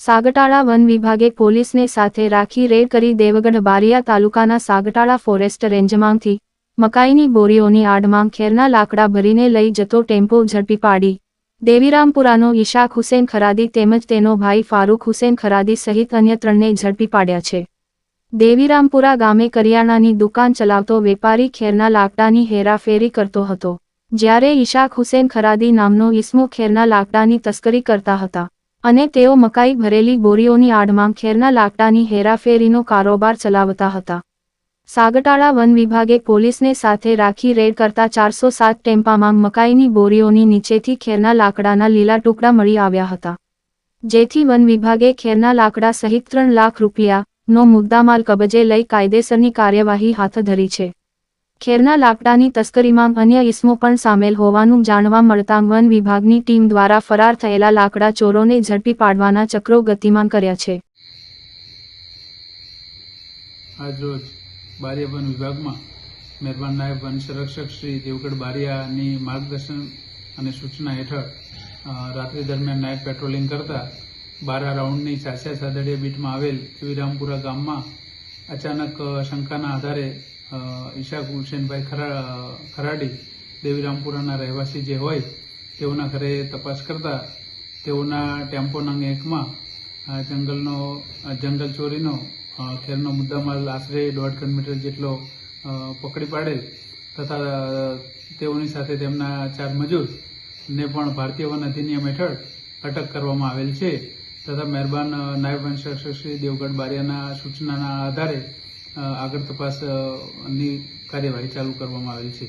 સાગટાળા one વિભાગે પોલીસને સાથે રાખી રેડ કરી દેવગઢ બારિયા તાલુકાના સાગટાળા ફોરેસ્ટ રેન્જમાંથી મકાઈની બોરીઓની આડમાં ખેરના લાકડા ભરીને લઈ જતો ટેમ્પો ઝડપી પાડી. દેવીરામપુરાનો ઈશાક હુસેન ખરાદી તેમજ તેનો ભાઈ ફારૂક હુસેન ખરાદી સહિત અન્ય ત્રણને ઝડપી પાડ્યા છે. દેવીરામપુરા ગામે કરિયાણાની દુકાન ચલાવતો વેપારી ખેરના લાકડાની હેરાફેરી કરતો હતો, જ્યારે ઈશાક હુસેન ખરાદી નામનો ઈસમો ખેરના લાકડાની તસ્કરી કરતા હતા. અને તેઓ મકાઈ ભરેલી બોરીઓની આડમાં ખેરના લાકડાની હેરાફેરીનો કારોબાર ચલાવતા હતા. સાગટાળા વન વિભાગે પોલીસને સાથે રાખી રેડ કરતા ચારસો સાત ટેમ્પામાં મકાઈની બોરીઓની નીચેથી ખેરના લાકડાના લીલા ટુકડા મળી આવ્યા હતા. જેથી વન વિભાગે ખેરના લાકડા સહિત ત્રણ લાખ રૂપિયાનો મુદ્દામાલ કબજે લઈ કાયદેસરની કાર્યવાહી હાથ ધરી છે. ખેરના લાકડાની તસ્કરીમાં અન્ય ઇસમો પણ સામેલ હોવાનું જાણવા મળતા વન વિભાગની ટીમ દ્વારા ફરાર થયેલા લાકડા ચોરોને ઝડપી પાડવાના ચક્રો ગતિમાન કર્યા છે. આજરોજ બારિયા વન વિભાગમાં મહેરબાન નાયબ વન સંરક્ષક શ્રી દેવગઢ બારિયાની માર્ગદર્શન અને સૂચના હેઠળ રાત્રિ દરમિયાન નાઇટ પેટ્રોલિંગ કરતા બારા રાઉન્ડની સાસિયા સાદડિયા બીટમાં આવેલ વિરામપુરા ગામમાં અચાનક શંકાના આધારે ઈશાક હુસેનભાઈ ખરાડી, દેવીરામપુરાના રહેવાસી જે હોય, તેઓના ઘરે તપાસ કરતા તેઓના ટેમ્પો એકમાં જંગલનો જંગલ ચોરીનો ખેરનો મુદ્દામાલ આશરે દોઢ કિલોમીટર જેટલો પકડી પાડેલ તથા તેઓની સાથે તેમના ચાર મજૂર ને પણ ભારતીય વન અધિનિયમ હેઠળ અટક કરવામાં આવેલ છે તથા મહેરબાન નાયબ વન શ્રી દેવગઢ બારિયાના સૂચનાના આધારે આગળ તપાસની કાર્યવાહી ચાલુ કરવામાં આવેલ છે.